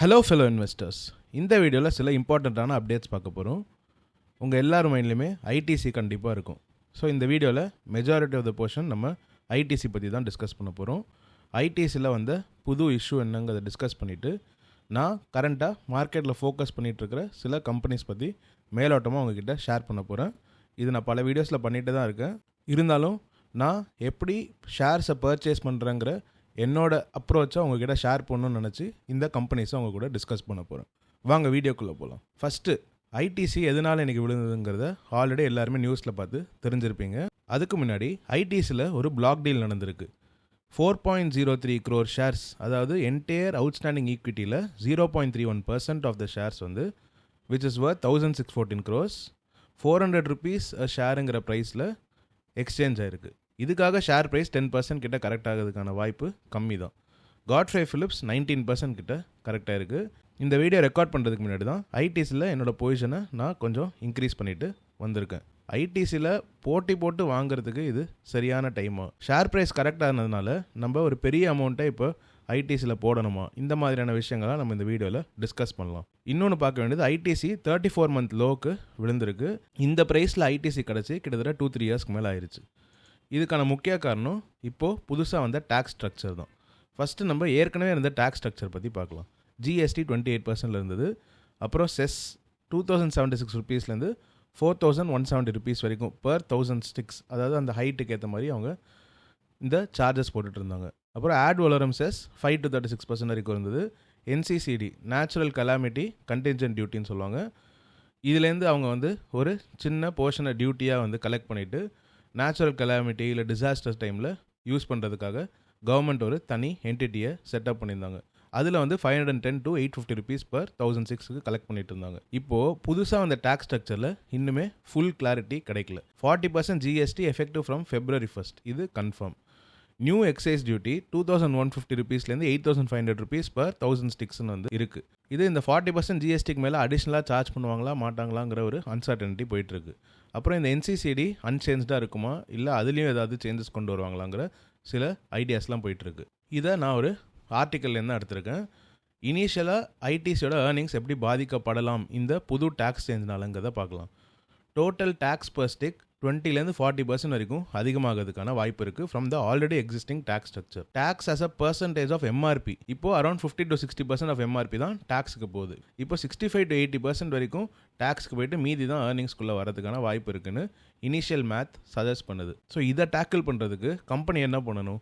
Hello fellow investors இந்த வீடியோவில் சில இம்பார்ட்டண்ட்டான அப்டேட்ஸ் பார்க்க போகிறோம் உங்கள் எல்லார் மைண்ட்லையுமே ஐடிசி கண்டிப்பாக இருக்கும். ஸோ இந்த வீடியோவில் மெஜாரிட்டி ஆஃப் த போர்ஷன் நம்ம ஐடிசி பற்றி தான் டிஸ்கஸ் பண்ண போகிறோம் ஐடிசியில் வந்த புது இஷ்யூ என்னங்கிறத டிஸ்கஸ் பண்ணிவிட்டு நான் கரண்ட்டாக மார்க்கெட்டில் ஃபோக்கஸ் பண்ணிகிட்ருக்கிற சில கம்பெனிஸ் பற்றி மேலோட்டமாக உங்ககிட்ட ஷேர் பண்ண போகிறேன் இது நான் பல வீடியோஸில் பண்ணிகிட்டு தான் இருக்கேன். இருந்தாலும் நான் எப்படி ஷேர்ஸை பர்ச்சேஸ் பண்ணுறேங்கிற என்னோட அப்ரோச்சை உங்ககிட்ட ஷேர் பண்ணணும்னு நினச்சி இந்த கம்பெனிஸை அவங்க கூட டிஸ்கஸ் பண்ண போகிறேன் வாங்க வீடியோக்குள்ளே போகலாம் ஃபஸ்ட்டு ஐடிசி எதனால் எனக்கு விழுந்ததுங்கிறத ஆல்ரெடி எல்லாருமே நியூஸில் பார்த்து தெரிஞ்சிருப்பீங்க. அதுக்கு முன்னாடி ஐடிசியில் ஒரு பிளாக் டீல் நடந்திருக்கு. Four point zero three crore shares அதாவது entire outstanding ஈக்விட்டியில் zero point three one percent of the shares வந்து which is four thousand six fourteen crores four hundred rupees ஷேருங்கிற ப்ரைஸில் எக்ஸ்சேஞ்ச் ஆயிருக்கு. இதுக்காக ஷேர் ப்ரைஸ் டென் பர்சன்ட் கிட்ட correct ஆகிறதுக்கான வாய்ப்பு கம்மி தான் காட்ஃப்ரே ஃபிலிப்ஸ் நைன்டீன் பர்சன்ட் கிட்ட கரெக்டாக இருக்குது இந்த வீடியோ ரெக்கார்ட் பண்ணுறதுக்கு முன்னாடி தான் ஐடிசியில் என்னோட பொசிஷனை நான் கொஞ்சம் இன்க்ரீஸ் பண்ணிவிட்டு வந்திருக்கேன். ஐடிசியில் போட்டி போட்டு வாங்குறதுக்கு இது சரியான டைமு ஷேர் ப்ரைஸ் கரெக்டாக இருந்ததுனால நம்ம ஒரு பெரிய அமௌண்ட்டை இப்போ ஐடிசியில் போடணுமா? இந்த மாதிரியான விஷயங்கள்லாம் நம்ம இந்த வீடியோவில் டிஸ்கஸ் பண்ணலாம். இன்னொன்று பார்க்க வேண்டியது ஐடிசி தேர்ட்டி ஃபோர் மந்த் லோக்கு விழுந்திருக்கு. இந்த ப்ரைஸில் ஐடிசி கிடச்சி கிட்டத்தட்ட டூ த்ரீ இயர்ஸ்க்கு மேலே ஆயிடுச்சு இதுக்கான முக்கிய காரணம் இப்போது புதுசாக வந்த டேக்ஸ் ஸ்ட்ரக்சர் தான். ஃபஸ்ட்டு நம்ம ஏற்கனவே இருந்த டேக்ஸ் ஸ்ட்ரக்சர் பற்றி பார்க்கலாம். ஜிஎஸ்டி டுவெண்ட்டி எயிட் பர்சன்ட்ல இருந்தது. அப்புறம் cess two thousand seventy six ருபீஸ்லேருந்து four thousand one seventy rupees வரைக்கும் பர் தௌசண்ட் ஸ்டிக்ஸ் அதாவது அந்த ஹைட்டுக்கு ஏற்ற மாதிரி அவங்க இந்த சார்ஜஸ் போட்டுட்டு இருந்தாங்க. அப்புறம் ad valorem cess five to thirty six percent வரைக்கும் இருந்தது. என்சிசிடி நேச்சுரல் கலாமிட்டி கண்டின்ஜென்ட் டியூட்டின்னு சொல்லுவாங்க. இதுலேருந்து அவங்க வந்து ஒரு சின்ன போர்ஷனை டியூட்டியாக வந்து கலெக்ட் பண்ணிவிட்டு நேச்சுரல் கலாமிட்டி இல்லை டிசாஸ்டர் டைமில் யூஸ் பண்ணுறதுக்காக கவர்மெண்ட் ஒரு தனி என்டிட்டியை செட்டப் பண்ணியிருந்தாங்க. அதில் வந்து five hundred ten to eight fifty rupees per thousand சிக்ஸுக்கு கலெக்ட் பண்ணிட்டு இருந்தாங்க. இப்போது புதுசாக அந்த டேக்ஸ் ஸ்ட்ரக்சரில் இன்னுமே ஃபுல் கிளாரிட்டி கிடைக்கல. Forty percent GST effective from February first இது confirm new excise duty two thousand one fifty ருபீஸ்லேருந்து eight thousand five hundred rupees per thousand ஸ்டிக்ஸ்னு வந்து இருக்குது இது இந்த ஃபார்ட்டி பர்சன்ட் ஜிஎஸ்டிக்கு மேலே அடிஷ்னலாக சார்ஜ் பண்ணுவாங்களா மாட்டாங்களாங்கிற ஒரு அன்சர்டனிட்டி போயிட்டுருக்கு அப்புறம் இந்த என்சிசிடி அன்சேஞ்சாக இருக்குமா? இல்லை அதுலேயும் ஏதாவது சேஞ்சஸ் கொண்டு வருவாங்களாங்கிற சில ஐடியாஸ்லாம் போயிட்டுருக்கு. இதை நான் ஒரு ஆர்டிக்கல்லேருந்து எடுத்திருக்கேன். இனிஷியலாக ஐடிசியோட ஏர்னிங்ஸ் எப்படி பாதிக்கப்படலாம்? இந்த புது டேக்ஸ் சேஞ்ச்னாலங்கிறத பார்க்கலாம். டோட்டல் டேக்ஸ் பர் ஸ்டிக் டுவெண்ட்டிலேருந்து ஃபார்ட்டி பர்சன்ட் வரைக்கும் அதிகமாகிறதுக்கான வாய்ப்பு இருக்குது from the already existing tax structure tax as a percentage of MRP இப்போ around fifty to sixty percent of MRP தான் டேக்ஸுக்கு போகுது. இப்போ sixty five to eighty percent வரைக்கும் டேக்ஸ்க்கு போயிட்டு மீதி தான் ஏர்னிங்ஸ்குள்ளே வரதுக்கான வாய்ப்பு இருக்குன்னு இனிஷியல் மேத் சஜஸ்ட் பண்ணுது. ஸோ இதை டேக்கிள் பண்ணுறதுக்கு கம்பெனி என்ன பண்ணணும்?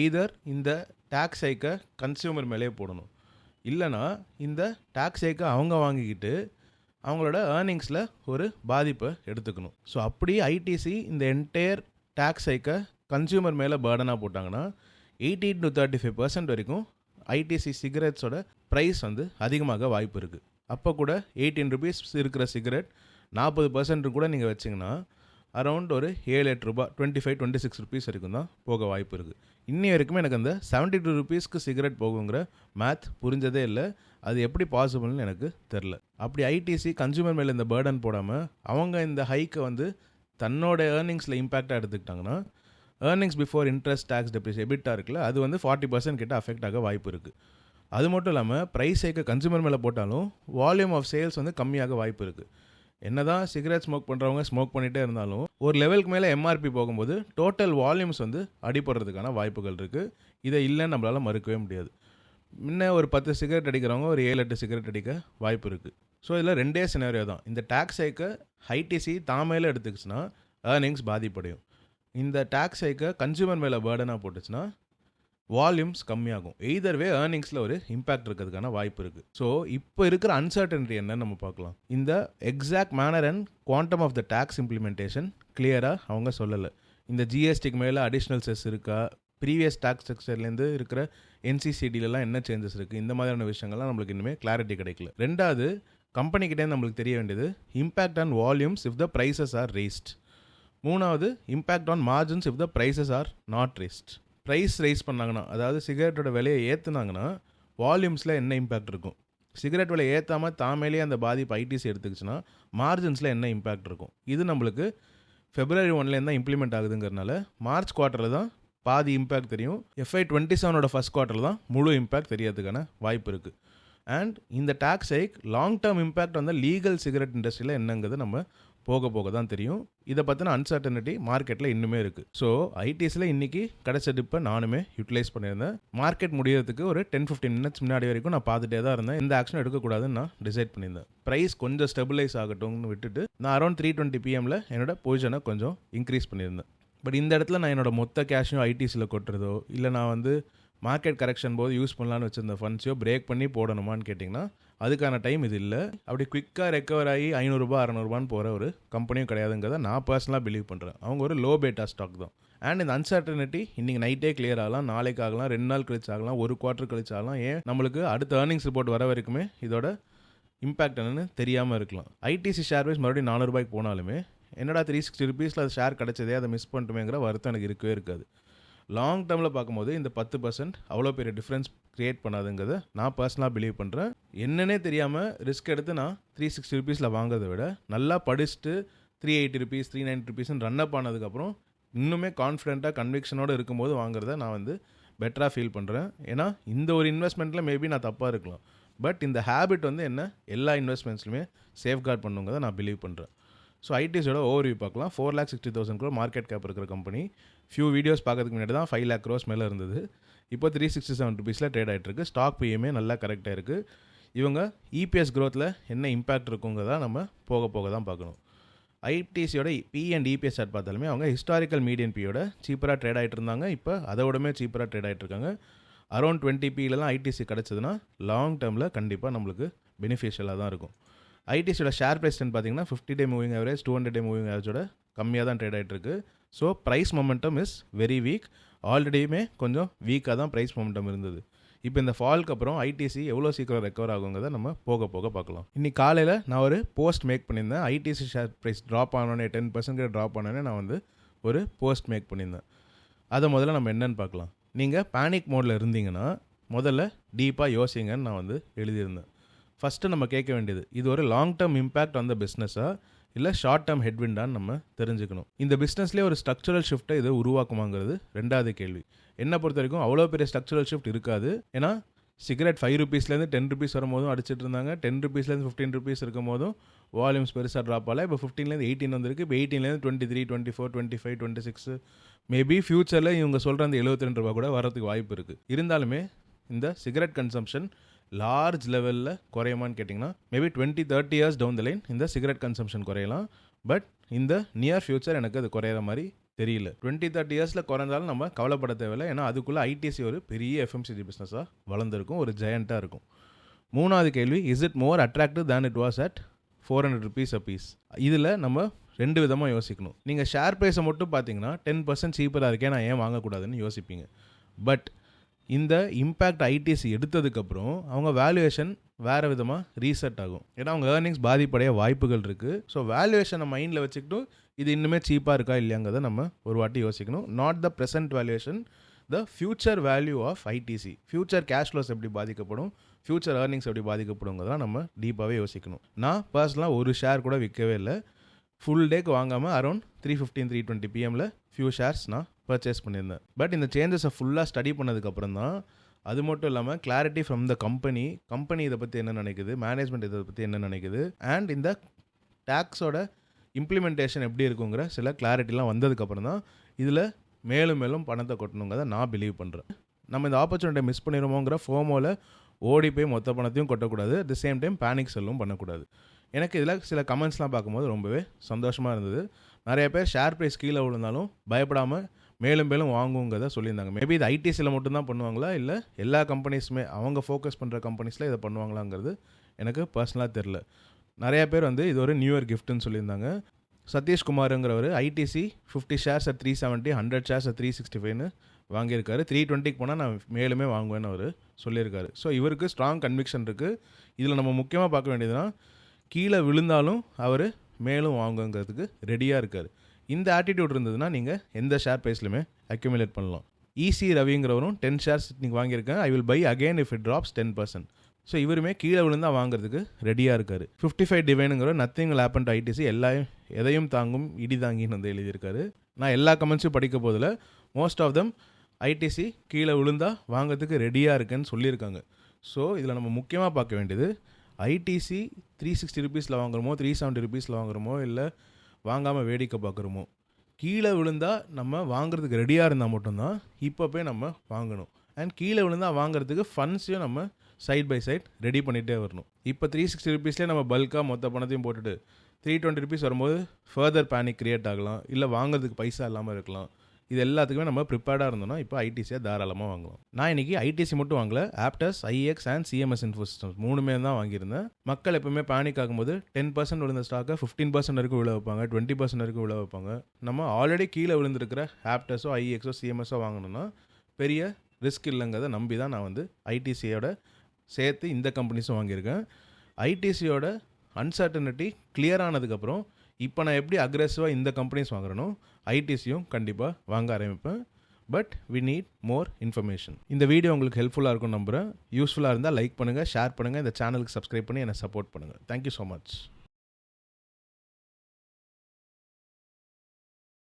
எய்தர் இந்த டேக்ஸ் ஹைக்கை கன்சியூமர் மேலேயே போடணும். இல்லைனா இந்த டேக்ஸ் ஹைக்கை அவங்க வாங்கிக்கிட்டு அவங்களோட ஏர்னிங்ஸில் ஒரு பாதிப்பை எடுத்துக்கணும். ஸோ அப்படி ஐடிசி இந்த என்டையர் டேக்ஸ் ஹைக்கை கன்சியூமர் மேலே பேர்டனாக போட்டாங்கன்னா eighty to thirty five percent வரைக்கும் ஐடிசி சிகரெட்ஸோட ப்ரைஸ் வந்து அதிகமாக வாய்ப்பு இருக்குது அப்போ கூட எயிட்டீன் ருபீஸ் இருக்கிற சிகரெட் நாற்பது பர்சன்ட் கூட நீங்கள் வச்சிங்கன்னா அரௌண்ட் ஒரு ஏழு எட்டு ரூபா twenty five twenty six rupees வரைக்கும் தான் போக வாய்ப்பு இருக்குது இன்னி வரைக்குமே எனக்கு அந்த செவன்ட்டி டூ ருபீஸ்க்கு சிகரெட் போகுங்கிற மேத் புரிஞ்சதே இல்லை. அது எப்படி பாசிபிள்னு எனக்கு தெரில. அப்படி ஐடிசி கன்சூமர் மேலே இந்த பேர்டன் போடாமல் அவங்க இந்த ஹைக்கை வந்து தன்னோட ஏர்னிங்ஸில் இம்பேக்டாக எடுத்துக்கிட்டாங்கன்னா earnings before interest tax depreciation எபிட்டாக இருக்குல்ல அது வந்து ஃபார்ட்டி பர்சன்ட் கிட்ட அஃபெக்ட் ஆக வாய்ப்பு இருக்குது அது மட்டும் இல்லாமல் ப்ரைஸ் ஹைக்கை கன்சூமர் மேலே போட்டாலும் வால்யூம் ஆஃப் சேல்ஸ் வந்து கம்மியாக வாய்ப்பு இருக்குது என்னதான் சிகரெட் ஸ்மோக் பண்ணுறவங்க ஸ்மோக் பண்ணிகிட்டே இருந்தாலும் ஒரு லெவலுக்கு மேலே எம்ஆர்பி போகும்போது டோட்டல் வால்யூம்ஸ் வந்து அடிபடுறதுக்கான வாய்ப்புகள் இருக்குது இதை இல்லைன்னு நம்மளால் மறுக்கவே முடியாது. முன்ன ஒரு பத்து சிகரெட் அடிக்கிறவங்க ஒரு ஏழு எட்டு சிகரெட் அடிக்க வாய்ப்பு இருக்குது ஸோ இதில் ரெண்டே சினாரியோ தான். இந்த டேக்ஸ் ஹைக்கை ஹைடிசி தாமையில் எடுத்துக்கிச்சுன்னா ஏர்னிங்ஸ் பாதிப்படையும். இந்த டேக்ஸ் ஹைக்கை கன்சியூமர் மேலே பேர்டனாக போட்டுச்சுன்னா வால்யூம்ஸ் கம்மியாகும். எய்தர்வே ஏர்னிங்ஸில் ஒரு இம்பாக்ட் இருக்கிறதுக்கான வாய்ப்பு இருக்குது ஸோ இப்போ இருக்கிற அன்சர்டனிட்டி என்னன்னு நம்ம பார்க்கலாம். இந்த exact manner and quantum of the tax implementation கிளியராக அவங்க சொல்லலை. இந்த ஜிஎஸ்டிக்கு மேலே அடிஷ்னல் செஸ் இருக்கா? ப்ரீவியஸ் டேக்ஸ் ஸ்ட்ரக்சர்லேருந்து இருக்கிற என்சிசிடிலலாம் என்ன சேஞ்சஸ் இருக்குது இந்த மாதிரியான விஷயங்கள்லாம் நம்மளுக்கு இன்னுமே கிளாரிட்டி கிடைக்கல. ரெண்டாவது கம்பெனிக்கிட்டே நம்மளுக்கு தெரிய வேண்டியது impact on volumes if the prices are raised மூணாவது impact on margins if the prices are not raised price rise பண்ணாங்கன்னா அதாவது சிகரெட்டோட விலையை ஏற்றுனாங்கன்னா வால்யூம்ஸில் என்ன இம்பேக்ட் இருக்கும்? சிகரெட் விலை ஏற்றாமல் தாமேலேயே அந்த பாதிப்பு ஐடிசி எடுத்துக்கிச்சுன்னா மார்ஜின்ஸில் என்ன இம்பேக்ட் இருக்கும்? இது நம்மளுக்கு ஃபெப்ரவரி ஒன்லேருந்து தான் இம்ப்ளிமெண்ட் ஆகுதுங்கிறனால மார்ச் குவார்ட்டரில் தான் பாதி இம்பேக்ட் தெரியும். எஃப்ஐ டுவெண்ட்டி செவனோட ஃபஸ்ட் குவார்ட்டரில் தான் முழு இம்பேக்ட் தெரியறதுக்கான வாய்ப்பு இருக்குது அண்ட் இந்த tax hike long term impact வந்து லீகல் சிகரெட் இண்டஸ்ட்ரியில் என்னங்கிறது நம்ம போக போக தான் தெரியும். இதை பற்றின அன்சர்டனிட்டி மார்க்கெட்டில் இன்னுமே இருக்குது ஸோ ஐடிஸில் இன்றைக்கி கிடைச்ச டிப்பை நானுமே யூட்டிலைஸ் பண்ணியிருந்தேன். மார்க்கெட் முடியறதுக்கு ஒரு டென் ஃபிஃப்டீன் மினிட்ஸ் முன்னாடி வரைக்கும் நான் பார்த்துட்டே தான் இருந்தேன். எந்த ஆக்ஷன் எடுக்கக்கூடாதுன்னு நான் டிசைட் பண்ணியிருந்தேன். ப்ரைஸ் கொஞ்சம் ஸ்டெபிலைஸ் ஆகட்டும்னு விட்டுட்டு நான் அரௌண்ட் த்ரீ டுவெண்ட்டி பிஎம்மில் என்னோட பொசிஷனை கொஞ்சம் இன்க்ரீஸ் பண்ணியிருந்தேன். பட் இந்த இடத்துல நான் என்னோட மொத்த கேஷையும் ஐடிஸில் கொட்டுறதோ இல்லை நான் வந்து மார்க்கெட் கரெக்ஷன் போது யூஸ் பண்ணலான்னு வச்சிருந்த ஃபண்ட்ஸையோ பிரேக் பண்ணி போடணுமான்னு கேட்டிங்கன்னா அதுக்கான டைம் இது இல்லை. அப்படி குயிக்காக ரெக்கவர் ஆகி ஐநூறுரூபா அறநூறுபான்னு போகிற ஒரு கம்பெனியும் கிடையாதுங்கிறத நான் பர்சனலாக பிலீவ் பண்ணுறேன் அவங்க ஒரு லோ பேட்டா ஸ்டாக் தான். அண்ட் இந்த அன்சர்டனிட்டி இன்றைக்கி நைட்டே கிளியர் ஆகலாம் நாளைக்கு ஆகலாம் ரெண்டு நாள் கழிச்சு ஆகலாம் ஒரு குவார்ட்டர் கழிச்சு ஆகலாம். ஏன்? நம்மளுக்கு அடுத்த ஏர்னிங்ஸ் ரிப்போர்ட் வர வரைக்குமே இதோட இம்பாக்ட் என்னன்னு தெரியாமல் இருக்கலாம். ஐடிசி ஷேர் வைஸ் மறுபடியும் நானூறுபாய்க்கு போனாலுமே என்னடா த்ரீ சிக்ஸ்டி ருபீஸில் அது ஷேர் கிடச்சதே அதை மிஸ் பண்ணிட்டுமேங்கிற வருத்தம் எனக்கு இருக்கவே இருக்காது. லாங் டேர்மில் பார்க்கும்போது இந்த பத்து பர்சன்ட் அவ்வளோ பெரிய டிஃப்ரென்ஸ் க்ரியேட் பண்ணாதுங்கிறத நான் பர்சனலாக பிலீவ் பண்ணுறேன் என்னன்னே தெரியாமல் ரிஸ்க் எடுத்து நான் த்ரீ சிக்ஸ்டி ருபீஸில் வாங்குறதை விட நல்லா படிச்சுட்டு three eighty rupees three ninety ருபீஸ்னு run up ஆனதுக்கப்புறம் இன்னுமே கான்ஃபிடென்ட்டாக கன்விக்ஷனோடு இருக்கும்போது வாங்குறத நான் வந்து பெட்டராக ஃபீல் பண்ணுறேன் ஏன்னா இந்த ஒரு இன்வெஸ்ட்மெண்ட்டில் மேபி நான் தப்பாக இருக்கலாம். பட் இந்த ஹேபிட் வந்து என்ன? எல்லா இன்வெஸ்ட்மெண்ட்ஸ்லையுமே சேஃப்கார்ட் பண்ணுங்கிறத நான் பிலீவ் பண்ணுறேன் ஸோ ஐடிஸோட ஓவர்வியூ பார்க்கலாம். Four lakh sixty thousand crore market cap இருக்கிற கம்பெனி ஃபியூ வீடியோஸ் பார்க்கறதுக்கு முன்னாடி தான் ஃபைவ் லேக் க்ரோஸ் மேலே இருந்தது. இப்போ த்ரீ சிக்ஸ்டி செவன் ருபீஸில் ட்ரேட் ஆகிட்டு இருக்கு ஸ்டாக் பிஎம்ஏ நல்லா கரெக்டாக இருக்குது இவங்க இபிஎஸ் க்ரோத்தில் என்ன இம்பேக்ட் இருக்குங்கிறத நம்ம போக போக தான் பார்க்கணும். ஐடிசியோட பி அண்ட் இபிஎஸ் சார்ட் பார்த்தாலுமே அவங்க ஹிஸ்டாரிக்கல் மீடியன் பியோட சீப்பராக ட்ரேட் ஆகிட்டு இருந்தாங்க. இப்போ அதோடமே சீப்பராக ட்ரேட் ஆகிட்டு இருக்காங்க. அரௌண்ட் டுவெண்ட்டி பிலலாம் ஐடிசி கிடச்சதுன்னா லாங் டேர்மில் கண்டிப்பாக நம்மளுக்கு பெனிஃபிஷியலாக தான் இருக்கும். ஐடிசியோட ஷேர் ப்ரைஸ் பார்த்தீங்கன்னா fifty day moving average two hundred day moving ஆவரேஜோட கம்மியாக தான் ட்ரேட் ஆகிட்டு இருக்கு. So price momentum is very weak ஆல்ரெடியுமே கொஞ்சம் வீக்காக தான் ப்ரைஸ் மொமெண்டம் இருந்தது. இப்போ இந்த ஃபால்க்கு அப்புறம் ஐடிசி எவ்வளோ சீக்கிரம் ரெக்கவர் ஆகுங்கிறத நம்ம போக போக பார்க்கலாம். இன்னைக்கு காலையில் நான் ஒரு போஸ்ட் மேக் பண்ணியிருந்தேன். ஐடிசி ஷேர் ப்ரைஸ் ட்ராப் ஆனோடனே டென் பர்சன்ட் ட்ராப் ஆனோடனே நான் வந்து ஒரு போஸ்ட் மேக் பண்ணியிருந்தேன். அதை முதல்ல நம்ம என்னன்னு பார்க்கலாம். நீங்கள் பேனிக் மோடில் இருந்தீங்கன்னா முதல்ல டீப்பாக யோசிங்கன்னு நான் வந்து எழுதியிருந்தேன். ஃபஸ்ட்டு நம்ம கேட்க வேண்டியது இது ஒரு லாங் டேர்ம் இம்பேக்ட் அந்த பிஸ்னஸாக இல்லை ஷார்ட் டேர்ம் ஹெட்விண்டான்னு நம்ம தெரிஞ்சுக்கணும். இந்த பிஸ்னஸ்லேயே ஒரு ஸ்ட்ரக்சரல் ஷிஃப்ட்டை இது உருவாக்குமாங்கிறது ரெண்டாவது கேள்வி. என்னை பொறுத்த வரைக்கும் அவ்வளோ பெரிய ஸ்ட்ரக்சரல் ஷிஃப்ட் இருக்காது. ஏன்னா சிகரெட் ஃபைவ் ருபீஸ்லேருந்து டென் ருபீஸ் வரும்போதும் அடிச்சிட்டு இருந்தாங்க. டென் ருபீஸ்லேருந்து ஃபிஃப்டீன் ருபீஸ் இருக்கும் போதும் வால்யூம்ஸ் பெருசாக ட்ராப் ஆகல. இப்போ ஃபிஃப்டீன்லேருந்து எயிட்டீன் வந்திருக்கு. இப்போ எயிட்டீன்லேருந்து twenty three twenty four twenty five twenty six maybe ஃப்யூச்சரில் இவங்க சொல்கிற அந்த எழுபத்தி ரெண்டு ரூபா கூட வரதுக்கு வாய்ப்பு இருக்குது இருந்தாலுமே இந்த சிகரெட் கன்சம்ஷன் லார்ஜ் லெவலில் குறையுமான்னு கேட்டிங்கன்னா maybe twenty thirty years down the line இந்த சிகரெட் கன்சம்ஷன் குறையலாம். பட் இந்த நியர் ஃபியூச்சர் எனக்கு அது குறையிற மாதிரி தெரியல. டுவெண்ட்டி தேர்ட்டி இயர்ஸில் குறைஞ்சாலும் நம்ம கவலைப்பட தேவையில்லை. ஏன்னா அதுக்குள்ளே ஐடிசி ஒரு பெரிய எஃப்எம்சிஜி பிஸ்னஸாக வளர்ந்துருக்கும். ஒரு ஜெயண்ட்டாக இருக்கும். மூணாவது கேள்வி is it more attractive than it was at four hundred rupees a piece இதில் நம்ம ரெண்டு விதமாக யோசிக்கணும். நீங்கள் ஷேர் ப்ரைஸை மட்டும் பார்த்தீங்கன்னா டென் பர்சன்ட் சீப்பராக இருக்கே நான் ஏன் வாங்கக்கூடாதுன்னு யோசிப்பீங்க. பட் இந்த இம்பேக்ட் ஐடிசி எடுத்ததுக்கப்புறம் அவங்க வேல்யூவேஷன் வேறு விதமாக ரீசெட் ஆகும். ஏன்னா அவங்க ஏர்னிங்ஸ் பாதிப்படைய வாய்ப்புகள் இருக்குது ஸோ வேல்யூவேஷனை மைண்டில் வச்சுக்கிட்டு இது இன்னுமே சீப்பாக இருக்கா இல்லையாங்கிறத நம்ம ஒரு வாட்டி யோசிக்கணும். Not the present valuation the future value of ITC future cash flows எப்படி பாதிக்கப்படும்? ஃபியூச்சர் ஏர்னிங்ஸ் எப்படி பாதிக்கப்படுங்கிறதெல்லாம் நம்ம டீப்பாகவே யோசிக்கணும். நான் பர்சனலாக ஒரு ஷேர் கூட விற்கவே இல்லை. ஃபுல் டேக்கு வாங்காமல் around three fifteen three twenty பிஎம்மில் few shares நான் பர்ச்சேஸ் பண்ணியிருந்தேன். பட் இந்த சேஞ்சஸை ஃபுல்லாக ஸ்டடி பண்ணதுக்கப்புறம் தான் அது மட்டும் இல்லாமல் clarity from the company company இதை பற்றி என்ன நினைக்குது மேனேஜ்மெண்ட் இதை பற்றி என்ன நினைக்குது அண்ட் இந்த டேக்ஸோட இம்ப்ளிமெண்டேஷன் எப்படி இருக்குங்கிற சில கிளாரிட்டிலாம் வந்ததுக்கப்புறம் தான் இதில் மேலும் மேலும் பணத்தை கொட்டணுங்கிறத நான் பிலீவ் பண்ணுறேன் நம்ம இந்த ஆப்பர்ச்சுனிட்டியை மிஸ் பண்ணிடுமோங்கிற ஃபோமோவில் ஓடி போய் மொத்த பணத்தையும் கொட்டக்கூடாது. At the same time panic selling பண்ணக்கூடாது. எனக்கு இதில் சில கமெண்ட்ஸ்லாம் பார்க்கும்போது ரொம்பவே சந்தோஷமாக இருந்தது. நிறைய பேர் ஷேர் ப்ரைஸ் கீழே விழுந்தாலும் பயப்படாமல் மேலும் மேலும் வாங்குங்கிறத சொல்லியிருந்தாங்க. மேபி இது ஐடிசியில் மட்டும்தான் பண்ணுவாங்களா? இல்லை எல்லா கம்பெனிஸுமே அவங்க ஃபோக்கஸ் பண்ணுற கம்பெனிஸில் இதை பண்ணுவாங்களாங்கிறது எனக்கு பர்சனலாக தெரில நிறைய பேர் வந்து இது ஒரு நியூ இயர் கிஃப்ட்டுன்னு சொல்லியிருந்தாங்க. சதீஷ்குமாருங்கிறவர் ITC fifty shares at three seventy hundred shares at three sixty ஃபைவ்னு வாங்கியிருக்காரு. த்ரீ டுவெண்ட்டிக்கு போனால் நான் மேலுமே வாங்குவேன்னு அவர் சொல்லியிருக்காரு. ஸோ இவருக்கு ஸ்ட்ராங் கன்விக்ஷன் இருக்குது இதில் நம்ம முக்கியமாக பார்க்க வேண்டியதுன்னா கீழே விழுந்தாலும் அவர் மேலும் வாங்குங்கிறதுக்கு ரெடியாக இருக்கார். இந்த ஆட்டிடியூட் இருந்ததுன்னா நீங்கள் எந்த ஷேர் ப்ரைஸ்லையுமே அக்யூமுலேட் பண்ணலாம். ஈசி ரவிங்கிறவரும் டென் ஷேர்ஸ் நீங்கள் வாங்கியிருக்கேன். I will buy again if it drops ten percent so இவருமே கீழே விழுந்தா வாங்குறதுக்கு ரெடியாக இருக்கார். ஃபிஃப்டி ஃபைவ் டிவைனுங்கிற நத்திங் லேப்பன் ஐடிசி எல்லாயும் எதையும் தாங்கும் இடி தாங்கின்னு வந்து எழுதியிருக்காரு. நான் எல்லா கமெண்ட்ஸும் படிக்க போதில் மோஸ்ட் ஆஃப் தம் ஐடிசி கீழே விழுந்தா வாங்குறதுக்கு ரெடியாக இருக்குன்னு சொல்லியிருக்காங்க. ஸோ இதில் நம்ம முக்கியமாக பார்க்க வேண்டியது ஐடிசி த்ரீ சிக்ஸ்டி ருபீஸில் வாங்குறோமோ த்ரீ செவன்ட்டி ருபீஸில் வாங்குறோமோ இல்லை வாங்காமல் வேடிக்கை பார்க்குறோமோ கீழே விழுந்தால் நம்ம வாங்குறதுக்கு ரெடியாக இருந்தால் மட்டும்தான் இப்போ போய் நம்ம வாங்கணும். அண்ட் கீழே விழுந்தால் வாங்குறதுக்கு ஃபண்ட்ஸையும் நம்ம சைட் பை சைட் ரெடி பண்ணிகிட்டே வரணும். இப்போ த்ரீ சிக்ஸ்டி ருபீஸ்லேயே நம்ம பல்காக மொத்த பணத்தையும் போட்டுட்டு த்ரீ டுவெண்ட்டி ருபீஸ் வரும்போது ஃபர்தர் பேனிக் க்ரியேட் ஆகலாம். இல்லை வாங்குறதுக்கு பைசா இல்லாமல் இருக்கலாம். இது எல்லாத்துக்குமே நம்ம ப்ரிப்பேர்டாக இருந்தோம்னா இப்போ ஐடிசியை தாராளமாக வாங்கலாம். நான் இன்றைக்கி ஐடிசி மட்டும் வாங்கல. Aptus IX and CMS info systems மூணுமே தான் வாங்கியிருந்தேன். மக்கள் எப்பவுமே பேனிக் ஆகும்போது டென் பர்சன்ட் விழுந்த ஸ்டாக்கை ஃபிஃப்டீன் பர்சன்ட் வரைக்கும் விழ வைப்பாங்க. டுவெண்ட்டி பர்சன்ட் வரைக்கும் விழ வைப்பாங்க. நம்ம ஆல்ரெடி கீழே விழுந்திருக்கிற ஆப்டஸோ ஐஎக்ஸோ சிஎம்எஸோ வாங்கணும்னா பெரிய ரிஸ்க் இல்லைங்கிறத நம்பி தான் நான் வந்து ஐடிசியோட சேர்த்து இந்த கம்பெனிஸும் வாங்கியிருக்கேன். ஐடிசியோட அன்சர்டனிட்டி கிளியர் ஆனதுக்கப்புறம் இப்போ நான் எப்படி அக்ரெசிவாக இந்த கம்பெனிஸ் வாங்குறேனோ ஐடிசியும் கண்டிப்பாக வாங்க ஆரம்பிப்பேன். But we need more information இந்த வீடியோ உங்களுக்கு ஹெல்ப்ஃபுல்லாக இருக்கும் நம்புகிறேன் யூஸ்ஃபுல்லாக இருந்தால் லைக் பண்ணுங்கள் ஷேர் பண்ணுங்கள் இந்த சேனலுக்கு சப்ஸ்கிரைப் பண்ணி என்னை சப்போர்ட் பண்ணுங்கள் தேங்க்யூ ஸோ மச்